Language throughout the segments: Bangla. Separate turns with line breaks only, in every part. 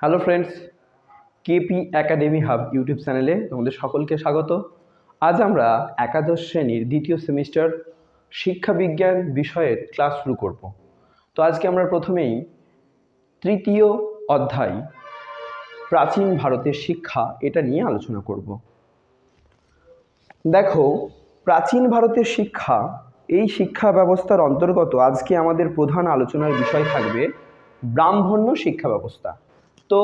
Hello friends, KP academy hub YouTube চ্যানেলে তোমাদের সকলকে স্বাগত। আজ আমরা একাদশ শ্রেণির দ্বিতীয় সেমিস্টার শিক্ষাবিজ্ঞান বিষয়ের ক্লাস শুরু করব। তো আজকে আমরা প্রথমেই তৃতীয় অধ্যায়, প্রাচীন ভারতের শিক্ষা, এটা নিয়ে আলোচনা করব। দেখো, প্রাচীন ভারতের শিক্ষা, এই শিক্ষা ব্যবস্থার অন্তর্গত আজকে আমাদের প্রধান আলোচনার বিষয় থাকবে ব্রাহ্মণ্য শিক্ষা ব্যবস্থা। তো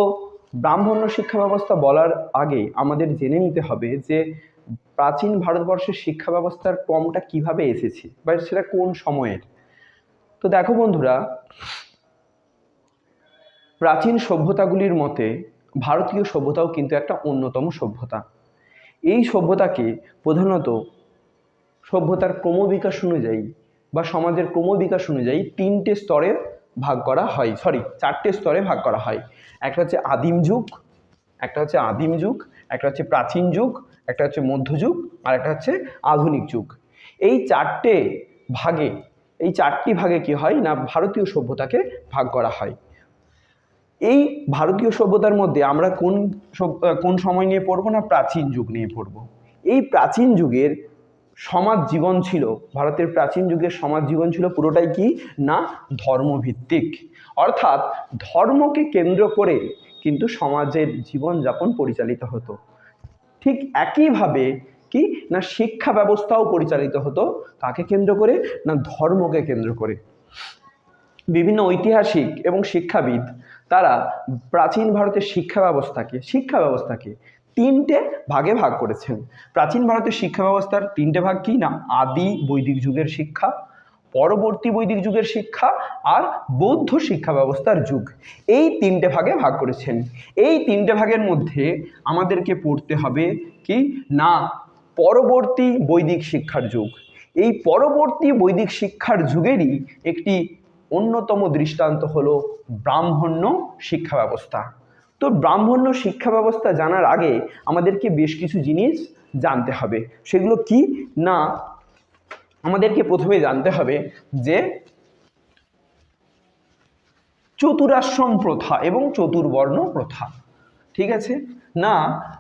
ব্রাহ্মণ্য শিক্ষা ব্যবস্থা বলার আগে আমাদের জেনে নিতে হবে যে প্রাচীন ভারতবর্ষের শিক্ষা ব্যবস্থার ক্রমটা কীভাবে এসেছে বা সেটা কোন সময়ের? তো দেখো বন্ধুরা, প্রাচীন সভ্যতাগুলির মতে ভারতীয় সভ্যতাও কিন্তু একটা অন্যতম সভ্যতা। এই সভ্যতাকে প্রধানত সভ্যতার ক্রমবিকাশ অনুযায়ী বা সমাজের ক্রমবিকাশ অনুযায়ী তিনটে স্তরে ভাগ করা হয় সরি চারটে স্তরে ভাগ করা হয়। একটা হচ্ছে আদিম যুগ, একটা হচ্ছে আদিম যুগ, একটা হচ্ছে প্রাচীন যুগ, একটা হচ্ছে মধ্যযুগ আর একটা হচ্ছে আধুনিক যুগ। এই চারটে ভাগে, এই চারটি ভাগে কি হয় না ভারতীয় সভ্যতাকে ভাগ করা হয়? এই ভারতীয় সভ্যতার মধ্যে আমরা কোন কোন সময় নিয়ে পড়ব না প্রাচীন যুগ নিয়ে পড়ব? এই প্রাচীন যুগের সমাজ জীবন ছিল, ভারতের প্রাচীন যুগের সমাজ জীবন ছিল পুরোটাই কি? না, ধর্মভিত্তিক। অর্থাৎ ধর্মকে কেন্দ্র করে কিন্তু সমাজের জীবনযাপন পরিচালিত হতো। ঠিক একইভাবে কি? না, শিক্ষা ব্যবস্থাও পরিচালিত হতো কাকে কেন্দ্র করে? না, ধর্মকে কেন্দ্র করে। বিভিন্ন ঐতিহাসিক এবং শিক্ষাবিদ তারা প্রাচীন ভারতের শিক্ষা ব্যবস্থাকে শিক্ষা ব্যবস্থাকে তিনটে ভাগে ভাগ করেছেন। প্রাচীন ভারতের শিক্ষা ব্যবস্থার তিনটে ভাগ কি? না, আদি বৈদিক যুগের শিক্ষা, পরবর্তী বৈদিক যুগের শিক্ষা আর বৌদ্ধ শিক্ষা ব্যবস্থার যুগ। এই তিনটে ভাগে ভাগ করেছেন। এই তিনটে ভাগের মধ্যে আমাদেরকে পড়তে হবে কি? না, পরবর্তী বৈদিক শিক্ষার যুগ। এই পরবর্তী বৈদিক শিক্ষার যুগেরই একটি অন্যতম দৃষ্টান্ত হলো ব্রাহ্মণ্য শিক্ষা ব্যবস্থা তো ব্রাহ্মণ্য শিক্ষা ব্যবস্থা জানার আগে আমাদেরকে বেশ কিছু জিনিস জানতে হবে। সেগুলো কি? না, আমাদেরকে প্রথমে জানতে হবে যে চতুরাশ্রম প্রথা এবং চতুর্বর্ণ প্রথা, ঠিক আছে? না,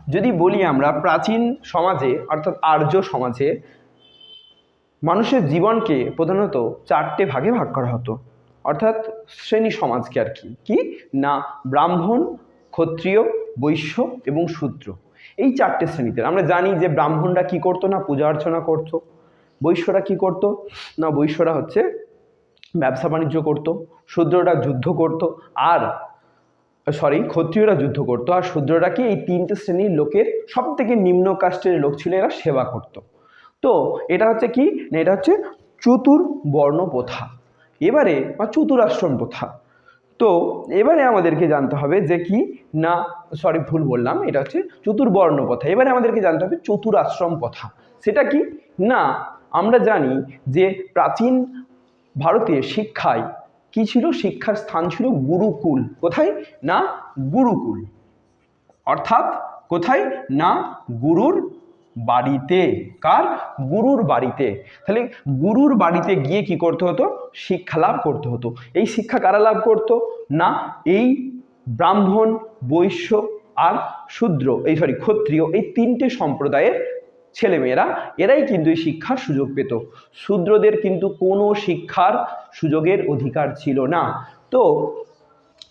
যদি বলি আমরা প্রাচীন সমাজে, অর্থাৎ আর্য সমাজে মানুষের জীবনকে প্রধানত চারটে ভাগে ভাগ করা হতো। অর্থাৎ শ্রেণি সমাজকে আর কি। কি? না, ব্রাহ্মণ ক্ষত্রিয়, বৈশ্য এবং শূদ্র। এই চারটে শ্রেণীতে। আমরা জানি যে ব্রাহ্মণরা কি করতো না? পূজা অর্চনা করতো। বৈশ্যরা কি করতো? না, বৈশ্যরা হচ্ছে ব্যবসা বাণিজ্য করতো, শূদ্ররা যুদ্ধ করতো, আর সরি ক্ষত্রিয়রা যুদ্ধ করতো। আর শূদ্ররা কি? এই তিনটে শ্রেণির লোকের সব থেকে নিম্ন কাস্টের লোক ছিল, এরা সেবা করতো। তো এটা হচ্ছে কি? না, এটা হচ্ছে চতুর্বর্ণ প্রথা এবারে বা চতুরাশ্রম প্রথা তো এবারে আমাদেরকে জানতে হবে যে কি? না সরি ভুল বললাম, এটা হচ্ছে চতুর্বর্ণ প্রথা। এবারে আমাদেরকে জানতে হবে চতুরাশ্রম প্রথা। সেটা কি? না, আমরা জানি যে প্রাচীন ভারতে শিক্ষায় কি ছিল? শিক্ষার স্থান ছিল গুরুকুল। কোথায়? না, গুরুকুল। অর্থাৎ কোথায়? না, গুরুর বাড়িতে, কার? গুরুর বাড়িতে। তাহলে গুরুর বাড়িতে গিয়ে কি করতে হতো? শিক্ষা লাভ করতে হতো। এই শিক্ষা কারা লাভ করতো? না, এই ব্রাহ্মণ, বৈশ্য আর শূদ্র, এই সরি ক্ষত্রিয়, এই তিনটে সম্প্রদায়ের ছেলেমেয়েরা, এরাই কিন্তু এই শিক্ষার সুযোগ পেত। শূদ্রদের কিন্তু কোনো শিক্ষার সুযোগের অধিকার ছিল না। তো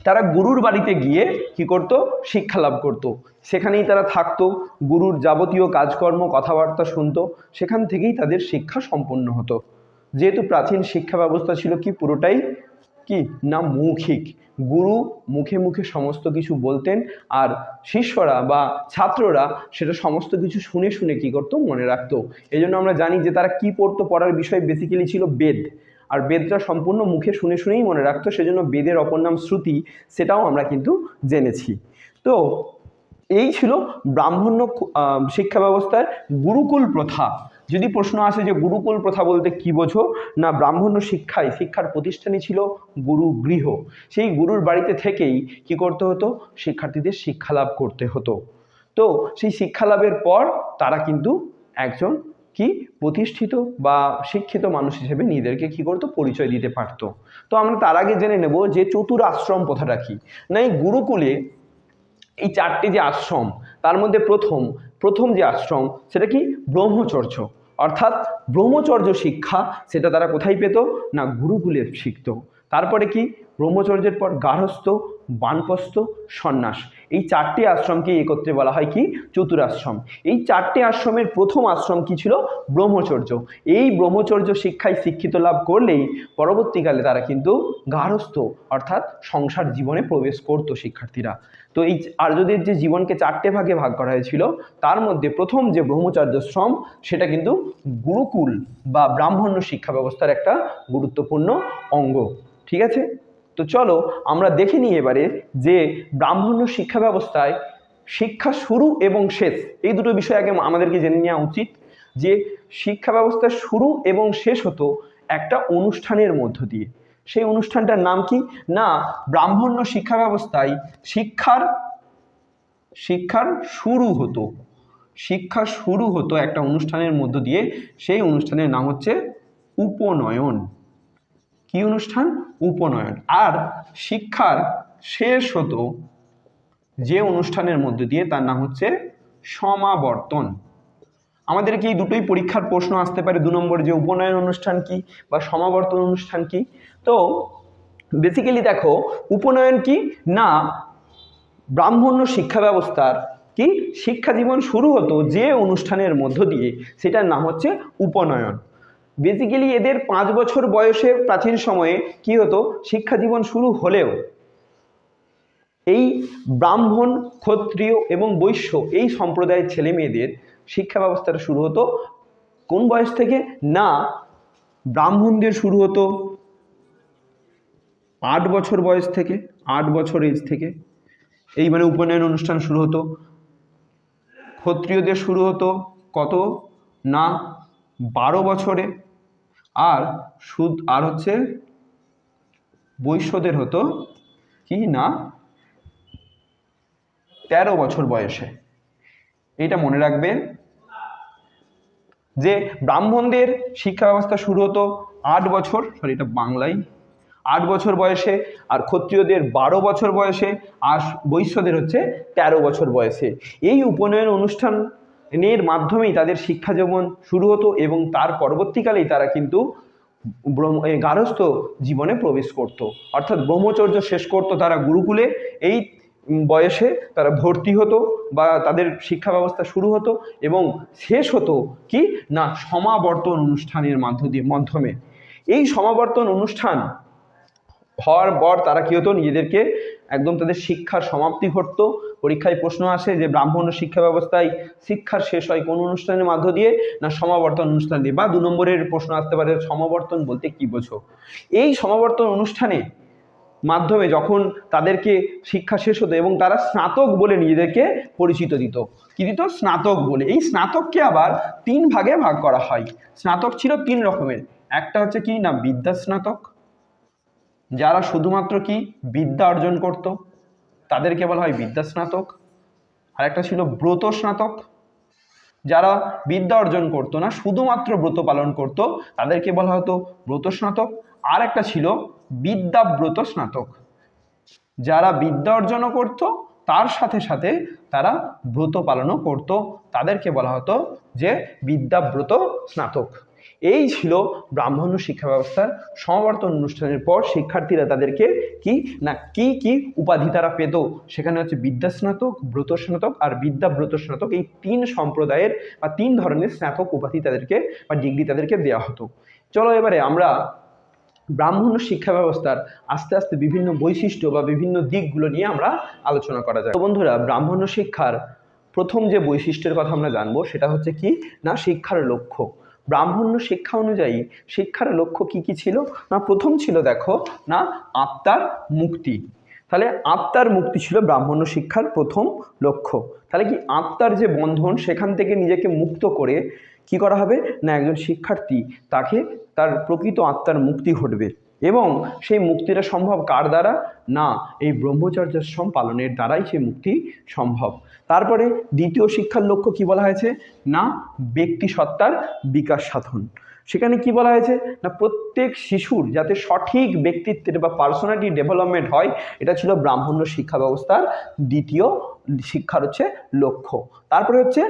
তারা গুরুর বাড়িতে গিয়ে কি করত? শিক্ষা লাভ করত। সেখানেই তারা থাকতো, গুরুর যাবতীয় কাজকর্ম, কথাবার্তা শুনতো, সেখান থেকেই তাদের শিক্ষা সম্পন্ন হতো। যেহেতু প্রাচীন শিক্ষা ব্যবস্থা ছিল কি পুরোটাই? কি? না মৌখিক। গুরু মুখে মুখে সমস্ত কিছু বলতেন আর শিষ্যরা বা ছাত্ররা সেটা সমস্ত কিছু শুনে শুনে কি করতো? মনে রাখতো। এই জন্য আমরা জানি যে তারা কি পড়তো পড়ার বিষয় বেসিক্যালি ছিল বেদ। আর বেদটা সম্পূর্ণ মুখে শুনে শুনেই মনে রাখতো, সেজন্য বেদের অপর নাম শ্রুতি, সেটাও আমরা কিন্তু জেনেছি। তো এই ছিল ব্রাহ্মণ্য শিক্ষা ব্যবস্থার গুরুকুল প্রথা। যদি প্রশ্ন আসে যে গুরুকুল প্রথা বলতে কি বোঝো? না, ব্রাহ্মণ্য শিক্ষায় শিক্ষার প্রতিষ্ঠানই ছিল গুরু গৃহ। সেই গুরুর বাড়িতে থেকেই কি করতে হতো? শিক্ষার্থীদের শিক্ষা লাভ করতে হতো। তো সেই শিক্ষা লাভের পর তারা কিন্তু একজন কি? প্রতিষ্ঠিত বা শিক্ষিত মানুষ হিসেবে নিজেদেরকে কি করতো? পরিচয় দিতে পারতো। তো আমরা তার আগে জেনে নেব যে চতুর আশ্রম প্রথাটা কি? না এই গুরুকুলে এই চারটি যে আশ্রম, তার মধ্যে প্রথম প্রথম যে আশ্রম, সেটা কি? ব্রহ্মচর্য। অর্থাৎ ব্রহ্মচর্য শিক্ষা, সেটা তারা কোথায় পেত? না, গুরুকুলে শিখত। তারপরে কি? ব্রহ্মচর্যের পর গার্হস্থ বানপ্রস্থ সন্ন্যাস। এই চারটি আশ্রমকে একত্রে বলা হয় কি? চতুরাশ্রম। এই চারটি আশ্রমের প্রথম আশ্রম কি ছিল? ব্রহ্মচর্য। এই ব্রহ্মচর্য শিক্ষায় শিক্ষিত লাভ করলেই পরবর্তীকালে তারা কিন্তু গার্হস্থ অর্থাৎ সংসার জীবনে প্রবেশ করত শিক্ষার্থীরা। তো এই আর্যদের যে জীবনকে চারটে ভাগে ভাগ করা হয়েছিল, তার মধ্যে প্রথম যে ব্রহ্মচর্য শ্রম, সেটা কিন্তু গুরুকুল বা ব্রাহ্মণ্য শিক্ষা ব্যবস্থার একটা গুরুত্বপূর্ণ অঙ্গ। ঠিক আছে? তো চলো আমরা দেখে নিই এবারে যে ব্রাহ্মণ্য শিক্ষা ব্যবস্থায় শিক্ষা শুরু এবং শেষ, এই দুটো বিষয় আগে আমাদেরকে জেনে নেওয়া উচিত, যে শিক্ষা ব্যবস্থা শুরু এবং শেষ হতো একটা অনুষ্ঠানের মধ্য দিয়ে। সেই অনুষ্ঠানটার নাম কি? না, ব্রাহ্মণ্য শিক্ষা ব্যবস্থায় শিক্ষার শিক্ষার শুরু হতো। শিক্ষা শুরু হতো একটা অনুষ্ঠানের মধ্য দিয়ে, সেই অনুষ্ঠানের নাম হচ্ছে উপনয়ন। কি অনুষ্ঠান? উপনয়ন। আর শিক্ষার শেষ হতো যে অনুষ্ঠানের মধ্য দিয়ে তার নাম হচ্ছে সমাবর্তন। আমাদের কি দুটোই পরীক্ষার প্রশ্ন আসতে পারে? দু নম্বর যে উপনয়ন অনুষ্ঠান কি বা সমাবর্তন অনুষ্ঠান কি? তো বেসিক্যালি দেখো, উপনয়ন কি না ব্রাহ্মণ্য শিক্ষা ব্যবস্থার কি শিক্ষা জীবন শুরু হতো যে অনুষ্ঠানের মধ্য দিয়ে, সেটার নাম হচ্ছে উপনয়ন। বেসিক্যালি এদের পাঁচ বছর বয়সে প্রাচীন সময়ে কি হতো? শিক্ষা জীবন শুরু হলেও এই ব্রাহ্মণ, ক্ষত্রিয় এবং বৈশ্য এই সম্প্রদায়ের ছেলে মেয়েদের শিক্ষা ব্যবস্থাটা শুরু হতো কোন বয়স থেকে? না, ব্রাহ্মণদের শুরু হতো আট বছর বয়স থেকে, আট বছর এজ থেকে। এই মানে উপনয়ন অনুষ্ঠান শুরু হতো। ক্ষত্রিয়দের শুরু হতো কত? না, বারো বছরে। আর সুদ, আর হচ্ছে বৈশ্যদের হতো কি না? তেরো বছর বয়সে। এটা মনে রাখবে যে ব্রাহ্মণদের শিক্ষা ব্যবস্থা শুরু হতো আট বছর সরি এটা বাংলায়, আট বছর বয়সে, আর ক্ষত্রিয়দের বারো বছর বয়সে, আর বৈশ্যদের হচ্ছে তেরো বছর বয়সে। এই উপনয়ন অনুষ্ঠানের মাধ্যমেই তাদের শিক্ষা যেমন শুরু হতো এবং তার পরবর্তীকালেই তারা কিন্তু গার্হস্থ জীবনে প্রবেশ করত। অর্থাৎ ব্রহ্মচর্য শেষ করত তারা গুরুকুলে, এই বয়সে তারা ভর্তি হতো বা তাদের শিক্ষা ব্যবস্থা শুরু হতো এবং শেষ হতো কি? না, সমাবর্তন অনুষ্ঠানের মাধ্য দিয়ে, মাধ্যমে। এই সমাবর্তন অনুষ্ঠান হওয়ার পর তারা কী হতো? নিজেদেরকে একদম তাদের শিক্ষার সমাপ্তি ঘটতো। পরীক্ষায় প্রশ্ন আসে যে ব্রাহ্মণ শিক্ষা ব্যবস্থায় শিক্ষার শেষ হয় কোন অনুষ্ঠানের মাধ্য দিয়ে না সমাবর্তন অনুষ্ঠান দিয়ে? বা দু নম্বরের প্রশ্ন আসতে পারে, সমাবর্তন বলতে কী বোঝো? এই সমাবর্তন অনুষ্ঠানে মাধ্যমে যখন তাদেরকে শিক্ষা শেষ হতো এবং তারা স্নাতক বলে নিজেদেরকে পরিচিত দিত। কি দিত? স্নাতক বলে। এই স্নাতককে আবার তিন ভাগে ভাগ করা হয়। স্নাতক ছিল তিন রকমের। একটা হচ্ছে কি? না, বিদ্যা স্নাতক যারা শুধুমাত্র কি বিদ্যা অর্জন করত, তাদেরকে বলা হয় বিদ্যা স্নাতক। আর একটা ছিল ব্রত স্নাতক। যারা বিদ্যা অর্জন করতো না, শুধুমাত্র ব্রত পালন করত, তাদেরকে বলা হতো ব্রত স্নাতক। আর একটা ছিল বিদ্যাব্রত স্নাতক। যারা বিদ্যা অর্জনও করত, তার সাথে সাথে তারা ব্রত পালনও করত। তাদেরকে বলা হতো যে বিদ্যাব্রত স্নাতক। এই ছিল ব্রাহ্মণ্য শিক্ষা ব্যবস্থার সমাবর্তন অনুষ্ঠানের পর শিক্ষার্থীরা তাদেরকে কি না কি কি উপাধি তারা পেত? সেখানে হচ্ছে বিদ্যা স্নাতক, ব্রত স্নাতক আর বিদ্যাব্রত স্নাতক এই তিন সম্প্রদায়ের বা তিন ধরনের স্নাতক উপাধি তাদেরকে বা ডিগ্রি তাদেরকে দেওয়া হতো। চলো এবারে আমরা ব্রাহ্মণ্য শিক্ষা ব্যবস্থার আস্তে আস্তে বিভিন্ন বৈশিষ্ট্য বা বিভিন্ন দিকগুলো নিয়ে আমরা আলোচনা করা যায় বন্ধুরা, ব্রাহ্মণ্য শিক্ষার প্রথম যে বৈশিষ্ট্যের কথা আমরা জানব সেটা হচ্ছে কি? না, শিক্ষার লক্ষ্য। ব্রাহ্মণ্য শিক্ষা অনুযায়ী শিক্ষার লক্ষ্য কি কি ছিল? না, প্রথম ছিল দেখো, না, আত্মার মুক্তি। তাহলে আত্মার মুক্তি ছিল ব্রাহ্মণ্য শিক্ষার প্রথম লক্ষ্য। তাহলে কি আত্মার যে বন্ধন, সেখান থেকে নিজেকে মুক্ত করে কি করা হবে? না, একজন শিক্ষার্থী, তাকে তার প্রকৃত আত্মার মুক্তি ঘটবে। এবং সেই মুক্তিটা সম্ভব কার দ্বারা? না, এই ব্রহ্মচর্যাশ্রম পালনের দ্বারাই সেই মুক্তি সম্ভব। তারপরে দ্বিতীয় শিক্ষার লক্ষ্য কি বলা হয়েছে? না, ব্যক্তি সত্তার বিকাশ সাধন। সেখানে কি বলা হয়েছে? না, প্রত্যেক শিশুর যাতে সঠিক ব্যক্তিত্বের বা পার্সোনালিটি ডেভেলপমেন্ট হয়, এটা ছিল ব্রাহ্মণ্য শিক্ষা ব্যবস্থার দ্বিতীয় শিক্ষার হচ্ছে লক্ষ্য। তারপরে হচ্ছে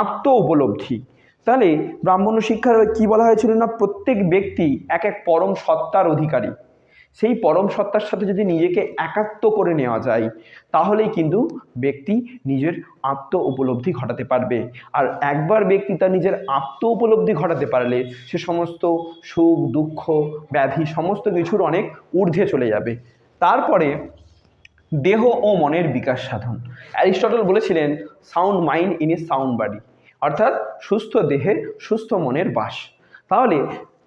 আত্ম উপলব্ধি তাহলে ব্রাহ্মণ্য শিক্ষার কি বলা হয়েছিল না? প্রত্যেক ব্যক্তি এক এক পরম সত্তার অধিকারী। সেই পরম সত্তার সাথে যদি নিজেকে একাত্ম করে নেওয়া যায়, তাহলেই কিন্তু ব্যক্তি নিজের আত্ম উপলব্ধি ঘটাতে পারবে। আর একবার ব্যক্তি তার নিজের আত্ম উপলব্ধি ঘটাতে পারলে, সে সমস্ত সুখ, দুঃখ, ব্যাধি, সমস্ত কিছুর অনেক ঊর্ধ্বে চলে যাবে। তারপরে দেহ ও মনের বিকাশ সাধন। অ্যারিস্টটল বলেছিলেন sound mind in a sound body অর্থাৎ সুস্থ দেহে সুস্থ মনের বাস। তাহলে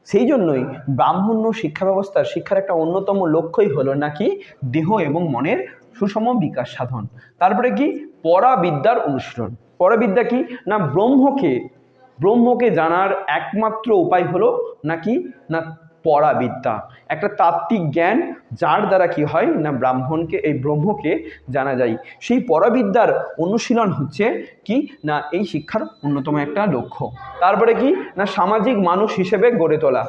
সেই জন্যই ব্রাহ্মণ্য শিক্ষা ব্যবস্থার শিক্ষার একটা অন্যতম লক্ষ্যই হলো নাকি দেহ এবং মনের সুষম বিকাশ সাধন। তারপরে কি? পরাবিদ্যার অনুশীলন। পরাবিদ্যা কি? না ব্রহ্মকে ব্রহ্মকে জানার একমাত্র উপায় হলো নাকি না পরাবিদ্যা। একটা তাত্ত্বিক জ্ঞান, যার দ্বারা কি হয় না ব্রাহ্মণকে, এই ব্রহ্মকে জানা যায়। সেই পরাবিদ্যার অনুশীলন হচ্ছে কি না এই শিক্ষার অন্যতম একটা লক্ষ্য। তারপরে কি না সামাজিক মানুষ হিসেবে গড়ে তোলা।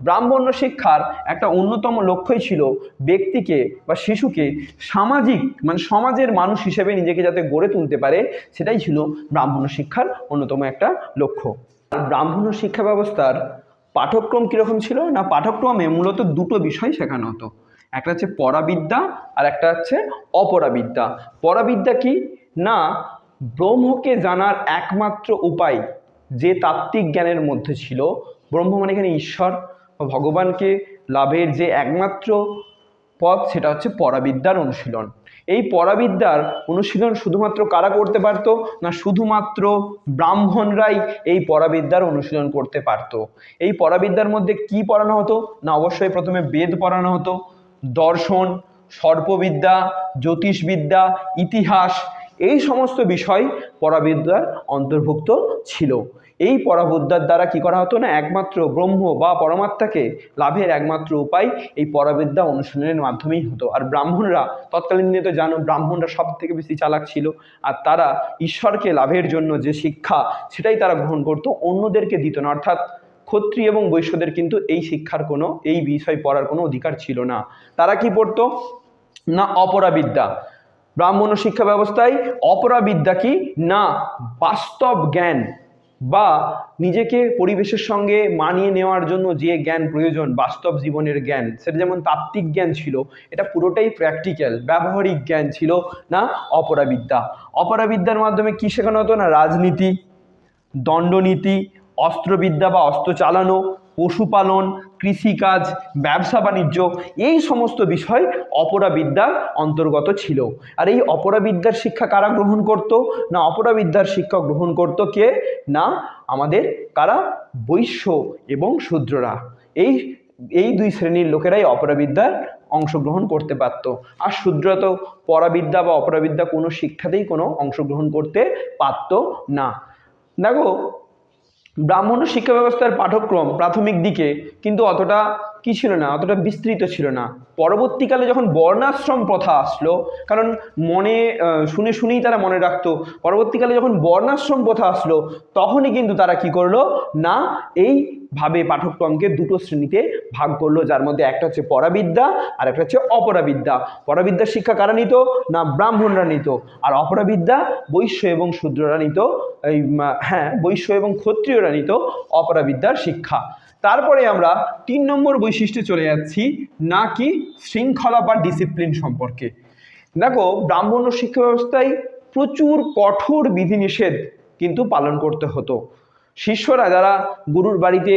ব্রাহ্মণ্য শিক্ষার একটা অন্যতম লক্ষ্যই ছিল ব্যক্তিকে বা শিশুকে সামাজিক মানে সমাজের মানুষ হিসেবে নিজেকে যাতে গড়ে তুলতে পারে, সেটাই ছিল ব্রাহ্মণ্য শিক্ষার অন্যতম একটা লক্ষ্য। আর ব্রাহ্মণ্য শিক্ষা ব্যবস্থার পাঠ্যক্রম কীরকম ছিল? না পাঠ্যক্রমে মূলত দুটো বিষয় শেখানো হতো। একটা হচ্ছে পরাবিদ্যা আর একটা হচ্ছে অপরাবিদ্যা। পরাবিদ্যা কি? না, ব্রহ্মকে জানার একমাত্র উপায় যে তাত্ত্বিক জ্ঞানের মধ্যে ছিল। ব্রহ্ম মানে এখানে ঈশ্বর। ভগবানকে লাভের যে একমাত্র পথ সেটা হচ্ছে পরাবিদ্যার অনুশীলন। এই পরাবিদ্যার অনুশীলন শুধুমাত্র কারা করতে পারতো না শুধুমাত্র ব্রাহ্মণরাই এই পরাবিদ্যার অনুশীলন করতে পারতো? এই পরাবিদ্যার মধ্যে কি পড়ানো হতো? না, অবশ্যই প্রথমে বেদ পড়ানো হতো, দর্শন, সর্পবিদ্যা, জ্যোতিষবিদ্যা, ইতিহাস, এই সমস্ত বিষয় পরাবিদ্যার অন্তর্ভুক্ত ছিল। এই পরাবিদ্যার দ্বারা কি করা হতো না? একমাত্র ব্রহ্ম বা পরমাত্মাকে লাভের একমাত্র উপায় এই পরাবিদ্যা অনুশীলনের মাধ্যমেই হতো। আর ব্রাহ্মণরা, তৎকালীন দিনে তো জানো, ব্রাহ্মণরা সব থেকে বেশি চালাক ছিল। আর তারা ঈশ্বরকে লাভের জন্য যে শিক্ষা, সেটাই তারা গ্রহণ করতো, অন্যদেরকে দিত না। অর্থাৎ ক্ষত্রিয় এবং বৈশ্যদের কিন্তু এই শিক্ষার কোনো, এই বিষয় পড়ার কোনো অধিকার ছিল না। তারা কি পড়তো? না অপরাবিদ্যা। ব্রাহ্মণ শিক্ষা ব্যবস্থায় অপরাবিদ্যা কি? না বাস্তব জ্ঞান। বা নিজেকে পরিবেশের সঙ্গে মানিয়ে নেওয়ার জন্য যে জ্ঞান প্রয়োজন, বাস্তব জীবনের জ্ঞান, সেটা যেমন তাত্ত্বিক জ্ঞান ছিল, এটা পুরোটাই প্র্যাকটিক্যাল ব্যবহারিক জ্ঞান ছিল না অপরাবিদ্যা। অপরাবিদ্যার মাধ্যমে কী শেখানো হতো না? রাজনীতি, দণ্ডনীতি, অস্ত্রবিদ্যা বা অস্ত্র চালানো, পশুপালন কৃষিকাজ, ব্যবসা বাণিজ্য, এই সমস্ত বিষয় অপরাবিদ্যার অন্তর্গত ছিল। আর এই অপরাবিদ্যার শিক্ষা কারা গ্রহণ করত? না অপরাবিদ্যার শিক্ষা গ্রহণ করত কে? না আমাদের কারা? বৈশ্য এবং শূদ্ররা। এই এই দুই শ্রেণির লোকেরাই অপরাবিদ্যার অংশগ্রহণ করতে পারত। আর শূদ্ররা তো পরাবিদ্যা বা অপরাবিদ্যা কোনো শিক্ষাতেই কোনো অংশগ্রহণ করতে পারত না। দেখো ব্রাহ্মণ শিক্ষা ব্যবস্থার পাঠ্যক্রম প্রাথমিক দিকে কিন্তু অতটা কি ছিল না, অতটা বিস্তৃত ছিল না। পরবর্তীকালে যখন বর্ণাশ্রম প্রথা আসলো, কারণ মনে শুনে শুনেই তারা মনে রাখতো, পরবর্তীকালে যখন বর্ণাশ্রম প্রথা আসলো, তখনই কিন্তু তারা কি করল? না এইভাবে পাঠ্যক্রমকে দুটো শ্রেণীতে ভাগ করল, যার মধ্যে একটা হচ্ছে পরাবিদ্যা আর একটা হচ্ছে অপরাবিদ্যা। পরাবিদ্যার শিক্ষা কারা নিত? না, ব্রাহ্মণরা নিত। আর অপরাবিদ্যা, বৈশ্য এবং শূদ্ররা নিত, এই হ্যাঁ বৈশ্য এবং ক্ষত্রিয়রা নিত, অপরাবিদ্যার শিক্ষা। তারপরে আমরা তিন নম্বর বৈশিষ্ট্যে চলে যাচ্ছি, না কি শৃঙ্খলা বা ডিসিপ্লিন সম্পর্কে। দেখো, ব্রাহ্মণ্য শিক্ষা ব্যবস্থায় প্রচুর কঠোর বিধিনিষেধ কিন্তু পালন করতে হতো। শিষ্যরা যারা গুরুর বাড়িতে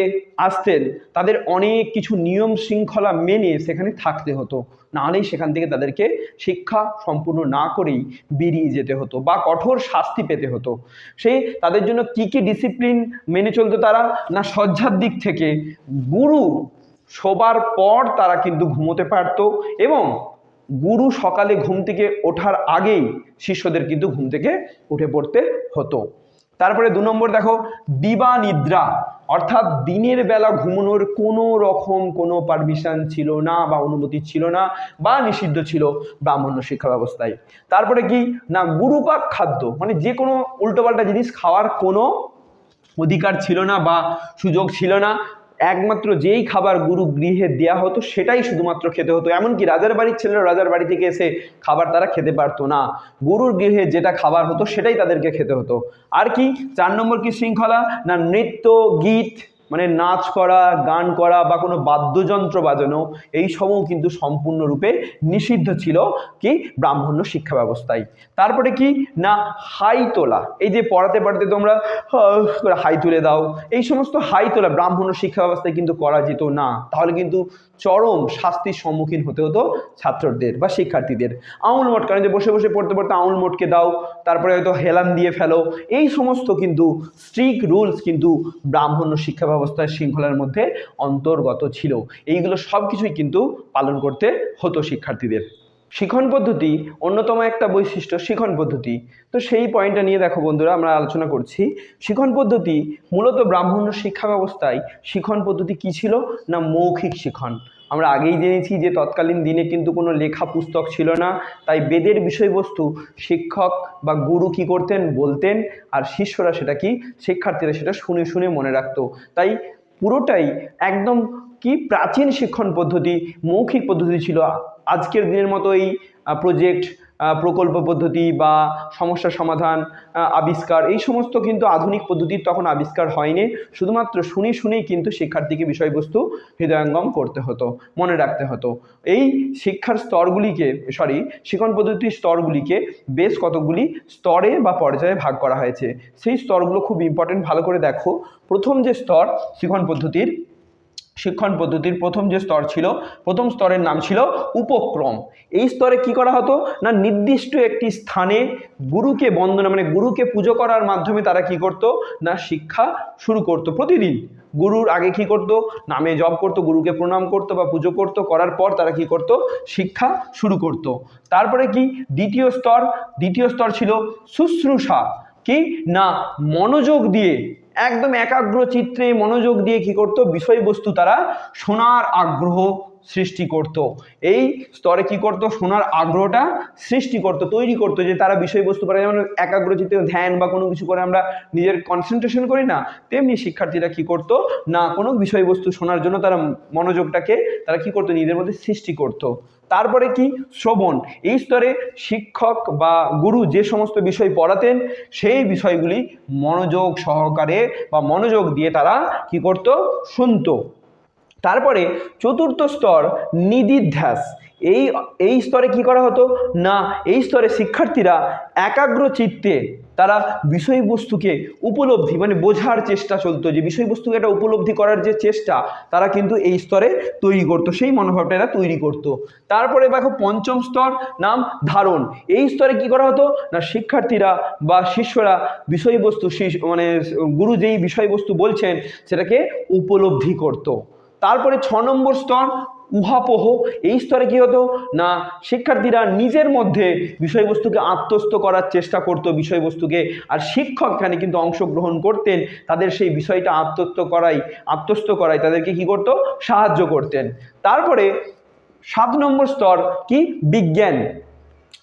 আসতেন, তাদের অনেক কিছু নিয়ম শৃঙ্খলা মেনে সেখানে থাকতে হতো। নাহলেই সেখান থেকে তাদেরকে শিক্ষা সম্পূর্ণ না করেই বেরিয়ে যেতে হতো বা কঠোর শাস্তি পেতে হতো। সেই তাদের জন্য কি কি ডিসিপ্লিন মেনে চলতো তারা? না সজ্জার দিক থেকে গুরু শোবার পর তারা কিন্তু ঘুমোতে পারতো এবং গুরু সকালে ঘুম থেকে ওঠার আগেই শিষ্যদের কিন্তু ঘুম থেকে উঠে পড়তে হতো। তারপরে দু নম্বর দেখো, দিবা নিদ্রা। অর্থাৎ দিনের বেলা ঘুমনোর কোনো রকম কোনো পারমিশন ছিল না বা অনুমতি ছিল না বা নিষিদ্ধ ছিল ব্রাহ্মণ্য শিক্ষা ব্যবস্থায়। তারপরে কি? না, গুরুপাক খাদ্য মানে যে কোনো উল্টোপাল্টা জিনিস খাওয়ার কোনো অধিকার ছিল না বা সুযোগ ছিল না। একমাত্র যেই খাবার গুরু গৃহে দেয়া হতো, সেটাই শুধুমাত্র খেতে হতো। এমনকি রাজার বাড়ির ছেলেরা রাজার বাড়ি থেকে এসে খাবার তারা খেতে পারতো না। গুরুর গৃহে যেটা খাবার হতো, সেটাই তাদেরকে খেতে হতো। আর কি? চার নম্বর কি শৃঙ্খলা? না নৃত্য, গীত মানে নাচ করা, গান করা বা কোনো বাদ্যযন্ত্র বাজানো, এই সবও কিন্তু সম্পূর্ণরূপে নিষিদ্ধ ছিল কি ব্রাহ্মণ্য শিক্ষা ব্যবস্থায়। তারপরে কি? না, হাই তোলা। এই যে পড়াতে পড়াতে তোমরা হাই তুলে দাও। এই সমস্ত হাই তোলা ব্রাহ্মণ্য শিক্ষা ব্যবস্থায় কিন্তু করা যেত না। তাহলে কিন্তু চরম শাস্তির সম্মুখীন হতে হতো ছাত্রদের বা শিক্ষার্থীদের। আউল মোট কারণ যে বসে বসে পড়তে পড়তে আউল মোটকে দাও, তারপরে হয়তো হেলান দিয়ে ফেলো, এই সমস্ত কিন্তু স্ট্রিক রুলস কিন্তু ব্রাহ্মণ্য শিক্ষা ব্যবস্থার শৃঙ্খলার মধ্যে অন্তর্গত ছিল। এইগুলো সব কিছুই কিন্তু পালন করতে হতো শিক্ষার্থীদের। শিখন পদ্ধতি অন্যতম একটা বৈশিষ্ট্য শিখন পদ্ধতি। তো সেই পয়েন্টটা নিয়ে দেখো বন্ধুরা, আমরা আলোচনা করছি। শিখন পদ্ধতি মূলত ব্রাহ্মণ্য শিক্ষা ব্যবস্থায় শিখন পদ্ধতি কি ছিল না মৌখিক শিখন? আমরা আগেই জেনেছি যে তৎকালীন দিনে কিন্তু কোনো লেখা পুস্তক ছিল না, তাই বেদের বিষয়বস্তু শিক্ষক বা গুরু কি করতেন? বলতেন, আর শিষ্যরা সেটা কি? শিক্ষার্থীরা সেটা শুনে শুনে মনে রাখতো। তাই পুরোটাই একদম কি প্রাচীন শিক্ষণ পদ্ধতি, মৌখিক পদ্ধতি ছিল? আজকের দিনের মতো এই প্রজেক্ট প্রকল্প পদ্ধতি বা সমস্যা সমাধান আবিষ্কার, এই সমস্ত কিন্তু আধুনিক পদ্ধতির তখন আবিষ্কার হয়নি। শুধুমাত্র শুনে শুনেই কিন্তু শিক্ষার্থীকে বিষয়বস্তু হৃদয়ঙ্গম করতে হতো, মনে রাখতে হতো। এই শিক্ষার স্তরগুলিকে সরি শিক্ষণ পদ্ধতির স্তরগুলিকে বেশ কতগুলি স্তরে বা পর্যায়ে ভাগ করা হয়েছে। সেই স্তরগুলো খুব ইম্পর্টেন্ট ভালো করে দেখো। প্রথম যে স্তর, শিক্ষণ পদ্ধতির শিক্ষণ পদ্ধতির প্রথম যে স্তর ছিল, প্রথম স্তরের নাম ছিল উপক্রম। এই স্তরে কি করা হতো? না, নির্দিষ্ট একটি স্থানে গুরুকে বন্দনা মানে গুরুকে পুজো করার মাধ্যমে তারা কি করত? না, শিক্ষা শুরু করত প্রতিদিন। গুরুর আগে কি করত? নামে জপ করত, গুরুকে প্রণাম করত বা পুজো করত, করার পর তারা কি করত? শিক্ষা শুরু করত। তারপরে কি? দ্বিতীয় স্তর দ্বিতীয় স্তর ছিল শুশ্রূষা। কি? না, মনোযোগ দিয়ে একদম একাগ্র চিত্রে মনোযোগ দিয়ে কি করত? বিষয়বস্তু তারা শোনার আগ্রহ সৃষ্টি করত। এই স্তরে কি করত? শোনার আগ্রহটা সৃষ্টি করত, তৈরি করত যে তারা বিষয়বস্তু করে যেমন একাগ্র চিত্তে ধ্যান বা কোনো কিছু করে আমরা নিজের কনসেন্ট্রেশন করি না, তেমনি শিক্ষার্থীরা কি করত? না, কোনো বিষয়বস্তু শোনার জন্য তারা মনোযোগটাকে তারা কি করতো? নিজেদের মধ্যে সৃষ্টি করত। তারপরে কি? শ্রবণ। এই স্তরে শিক্ষক বা গুরু যে সমস্ত বিষয় পড়াতেন, সেই বিষয়গুলি মনোযোগ সহকারে বা মনোযোগ দিয়ে তারা কি করত? শুনতো। তারপরে চতুর্থ স্তর নিদিধ্যাস এই এই স্তরে কি করা হতো? না, এই স্তরে শিক্ষার্থীরা একাগ্র চিত্তে তারা বিষয়বস্তুকে উপলব্ধি মানে বোঝার চেষ্টা চলতো যে বিষয়বস্তুকে একটা উপলব্ধি করার যে চেষ্টা, তারা কিন্তু এই স্তরে তৈরি করতো, সেই মনোভাবটা এরা তৈরি করতো। তারপরে দেখো পঞ্চম স্তর নাম ধারণ। এই স্তরে কি করা হতো? না, শিক্ষার্থীরা বা শিষ্যরা বিষয়বস্তু মানে গুরু যেই বিষয়বস্তু বলছেন, সেটাকে উপলব্ধি করতো। তারপরে ছ নম্বর স্তর, উহাপোহ। এই স্তরে কি হতো? না, শিক্ষার্থীরা নিজের মধ্যে বিষয়বস্তুকে আত্মস্থ করার চেষ্টা করতো বিষয়বস্তুকে, আর শিক্ষক এখানে কিন্তু অংশগ্রহণ করতেন, তাদের সেই বিষয়টা আত্মস্থ করাই আত্মস্থ করাই তাদেরকে কি করত? সাহায্য করতেন। তারপরে সাত নম্বর স্তর কি? বিজ্ঞান।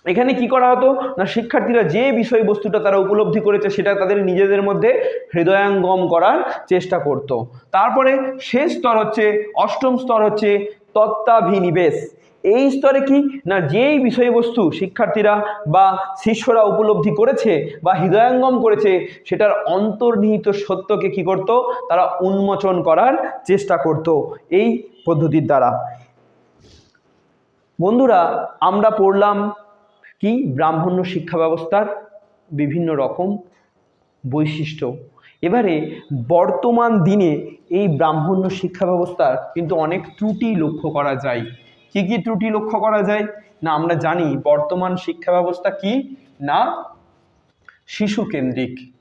এখানে কি করা হতো? না, শিক্ষার্থীরা যে বিষয়বস্তুটা তারা উপলব্ধি করেছে, সেটা তাদের নিজেদের মধ্যে হৃদয়াঙ্গম করার চেষ্টা করত। তারপরে শেষ স্তর হচ্ছে, অষ্টম স্তর হচ্ছে তত্ত্বাভিনিবেশ। এই স্তরে কি? না, যেই বিষয়বস্তু শিক্ষার্থীরা বা শিষ্যরা উপলব্ধি করেছে বা হৃদয়াঙ্গম করেছে, সেটার অন্তর্নিহিত সত্যকে কি করত? তারা উন্মোচন করার চেষ্টা করত এই পদ্ধতির দ্বারা। বন্ধুরা, আমরা পড়লাম কি ব্রাহ্মণ্য শিক্ষা ব্যবস্থার বিভিন্ন রকম বৈশিষ্ট্য? এবারে বর্তমান দিনে এই ব্রাহ্মণ্য শিক্ষা ব্যবস্থার কিন্তু অনেক ত্রুটি লক্ষ্য করা যায়। কি কি ত্রুটি লক্ষ্য করা যায়? না, আমরা জানি বর্তমান শিক্ষা ব্যবস্থা কি? না, শিশু কেন্দ্রিক।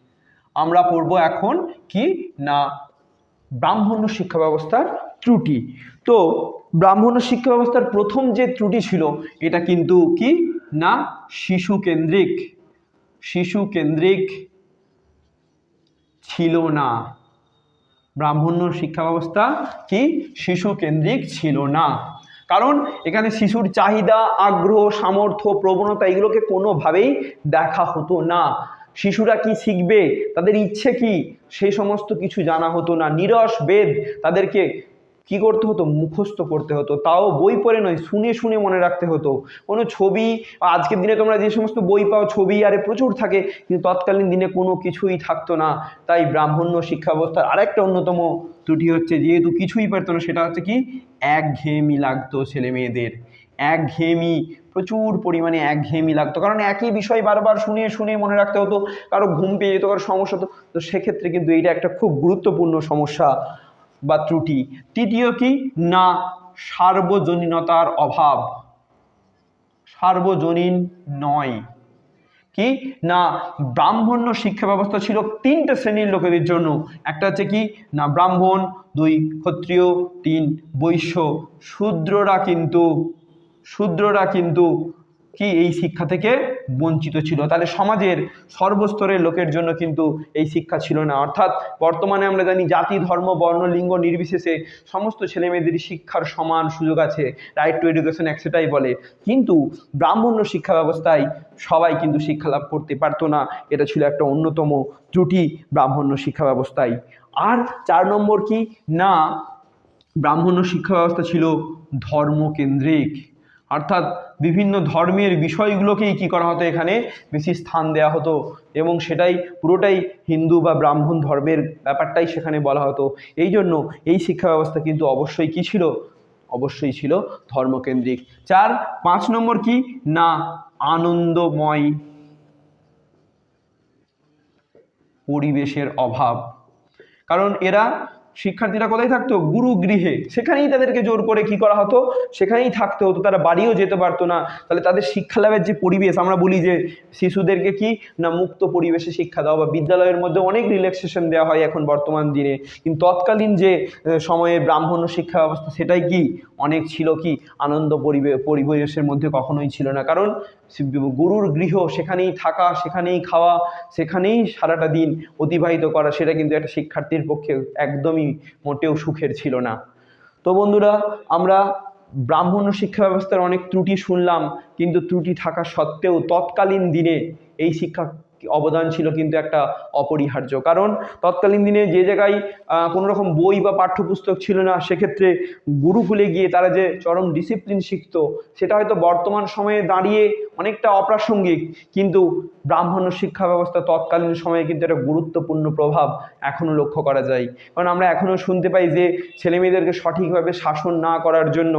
আমরা পড়ব এখন কি? না, ব্রাহ্মণ্য শিক্ষা ব্যবস্থার ত্রুটি। তো, ব্রাহ্মণ্য শিক্ষা ব্যবস্থার প্রথম যে ত্রুটি ছিল, এটা কিন্তু কি? না শিশু কেন্দ্রিক? শিশু কেন্দ্রিক ছিল না। ব্রাহ্মণ্য শিক্ষা ব্যবস্থা কি? শিশু কেন্দ্রিক ছিল না। কারণ এখানে শিশুর চাহিদা, আগ্রহ, সামর্থ্য, প্রবণতা এগুলোকে কোনোভাবেই দেখা হতো না। শিশুরা কি শিখবে? তাদের ইচ্ছে কি? সেই সমস্ত কিছু জানা হতো না। নিরস বেদ তাদেরকে কি করতে হতো? মুখস্থ করতে হতো। তাও বই পড়ে নয়, শুনে শুনে মনে রাখতে হতো। কোনো ছবি, আজকের দিনে তোমরা যে সমস্ত বই পাও, ছবি আরে প্রচুর থাকে, কিন্তু তৎকালীন দিনে কোনো কিছুই থাকতো না। তাই ব্রাহ্মণ্য শিক্ষা ব্যবস্থার আরেকটা অন্যতম ত্রুটি হচ্ছে, যেহেতু কিছুই পারতো না, সেটা হচ্ছে কি? একঘেয়েমি লাগতো ছেলে মেয়েদের। একঘেয়েমি, প্রচুর পরিমাণে একঘেয়েমি লাগতো। কারণ একই বিষয় বারবার শুনে শুনে মনে রাখতে হতো, কারও ঘুম পেয়ে যেত, কারও সমস্যা হতো। তো সেক্ষেত্রে কিন্তু এইটা একটা খুব গুরুত্বপূর্ণ সমস্যা। বা ত্রুটি। তৃতীয় কি? না, সার্বজনীনতার অভাব। সার্বজনীন নয়। কি? না, ব্রাহ্মণ্য শিক্ষা ব্যবস্থা ছিল তিনটে শ্রেণির লোকেদের জন্য। একটা হচ্ছে কি? না, ব্রাহ্মণ, দুই, ক্ষত্রিয়, তিন, বৈশ্য। শূদ্ররা কিন্তু শূদ্ররা কিন্তু কি এই শিক্ষা থেকে বঞ্চিত ছিল? তাহলে সমাজের সর্বস্তরের লোকের জন্য কিন্তু এই শিক্ষা ছিল না। অর্থাৎ বর্তমানে আমরা জানি জাতি, ধর্ম, বর্ণ, লিঙ্গ নির্বিশেষে সমস্ত ছেলেমেয়েদের শিক্ষার সমান সুযোগ আছে। রাইট টু এডুকেশন একসেটাই বলে। কিন্তু ব্রাহ্মণ্য শিক্ষা ব্যবস্থায় সবাই কিন্তু শিক্ষা লাভ করতে পারতো না। এটা ছিল একটা অন্যতম ত্রুটি ব্রাহ্মণ্য শিক্ষা ব্যবস্থায়। আর চার নম্বর কি? না, ব্রাহ্মণ্য শিক্ষা ব্যবস্থা ছিল ধর্মকেন্দ্রিক। অর্থাৎ বিভিন্ন ধর্মের বিষয়গুলোকেই কী করা হতো এখানে? বেশি স্থান দেওয়া হতো এবং সেটাই পুরোটাই হিন্দু বা ব্রাহ্মণ ধর্মের ব্যাপারটাই সেখানে বলা হতো। এই জন্য এই শিক্ষা ব্যবস্থা কিন্তু অবশ্যই কী ছিল? অবশ্যই ছিল ধর্মকেন্দ্রিক। চার, পাঁচ নম্বর কি? না, আনন্দময় পরিবেশের অভাব। কারণ এরা শিক্ষার্থীরা কোথায় থাকতো? গুরু গৃহে। সেখানেই তাদেরকে জোর করে কি করা হতো? সেখানেই থাকতে হতো। তারা বাড়িও যেতে পারতো না। তাহলে তাদের শিক্ষা লাভের যে পরিবেশ, আমরা বলি যে শিশুদেরকে কি? না মুক্ত পরিবেশে শিক্ষা দেওয়া বা বিদ্যালয়ের মধ্যে অনেক রিল্যাক্সেশন দেওয়া হয় এখন বর্তমান দিনে। কিন্তু তৎকালীন যে সময়ে ব্রাহ্মণ্য শিক্ষা ব্যবস্থা, সেটাই কি? অনেক ছিল কি? আনন্দ পরিবে, পরিবেশের মধ্যে কখনোই ছিল না। কারণ গুরুর গৃহ সেখানেই থাকা, সেখানেই খাওয়া, সেখানেই সারাটা দিন অতিবাহিত করা, সেটা কিন্তু একটা শিক্ষার্থীর পক্ষে একদমই মোটেও সুখের ছিল না। তো বন্ধুরা, আমরা ব্রাহ্মণ্য শিক্ষা ব্যবস্থার অনেক ত্রুটি শুনলাম, কিন্তু ত্রুটি থাকা সত্ত্বেও তৎকালীন দিনে এই শিক্ষা অবদান ছিল কিন্তু একটা অপরিহার্য। কারণ তৎকালীন দিনে যে জায়গায় কোনো রকম বই বা পাঠ্যপুস্তক ছিল না, সেক্ষেত্রে গুরুকুলে গিয়ে তারা যে চরম ডিসিপ্লিন শিখতো, সেটা হয়তো বর্তমান সময়ে দাঁড়িয়ে অনেকটা অপ্রাসঙ্গিক। কিন্তু ব্রাহ্মণ্য শিক্ষা ব্যবস্থা তৎকালীন সময়ে কিন্তু একটা গুরুত্বপূর্ণ প্রভাব এখনও লক্ষ্য করা যায়। কারণ আমরা এখনও শুনতে পাই যে ছেলেমেয়েদেরকে সঠিকভাবে শাসন না করার জন্য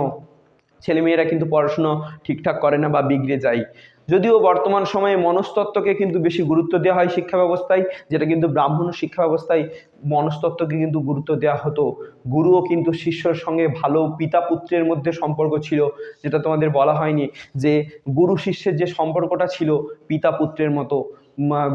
ছেলেমেয়েরা কিন্তু পড়াশুনো ঠিকঠাক করে না বা বিগড়ে যায়। যদিও বর্তমান সময়ে মনস্তত্ত্বকে কিন্তু বেশি গুরুত্ব দেওয়া হয় শিক্ষা ব্যবস্থায়, যেটা কিন্তু ব্রাহ্মণ শিক্ষা ব্যবস্থায় মনস্তত্ত্বকে কিন্তু গুরুত্ব দেওয়া হতো। গুরুও কিন্তু শিষ্যর সঙ্গে ভালো পিতা পুত্রের মধ্যে সম্পর্ক ছিল, যেটা তোমাদের বলা হয়নি যে গুরু শিষ্যের যে সম্পর্কটা ছিল পিতা পুত্রের মতো।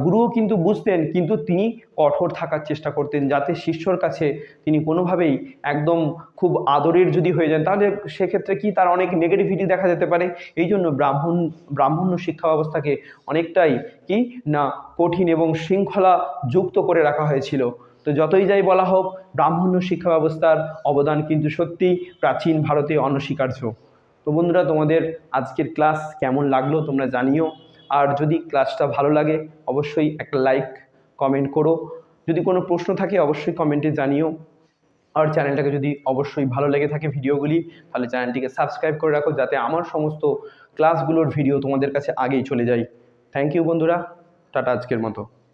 গুরুও কিন্তু বুঝতেন, কিন্তু তিনি কঠোর থাকার চেষ্টা করতেন যাতে শিষ্যর কাছে তিনি কোনোভাবেই একদম খুব আদরের যদি হয়ে যান। তাহলে সেক্ষেত্রে কি তার অনেক নেগেটিভিটি দেখা যেতে পারে? এই জন্য ব্রাহ্মণ, ব্রাহ্মণ্য শিক্ষা ব্যবস্থাকে অনেকটাই কি না কঠিন এবং শৃঙ্খলা যুক্ত করে রাখা হয়েছিল। তো যতই যাই বলা হোক, ব্রাহ্মণ্য শিক্ষা ব্যবস্থার অবদান কিন্তু সত্যি প্রাচীন ভারতে অনস্বীকার্য। তো বন্ধুরা, তোমাদের আজকের ক্লাস কেমন লাগল তোমরা জানিও। আর যদি ক্লাসটা ভালো লাগে, অবশ্যই একটা লাইক কমেন্ট করো। যদি কোনো প্রশ্ন থাকে, অবশ্যই কমেন্টে জানিও। আর চ্যানেলটাকে যদি অবশ্যই ভালো লেগে থাকে ভিডিওগুলি তাহলে চ্যানেলটিকে সাবস্ক্রাইব করে রাখো, যাতে আমার সমস্ত ক্লাসগুলোর ভিডিও তোমাদের কাছে আগেই চলে যায়। থ্যাংক ইউ বন্ধুরা। টাটা আজকের মতো।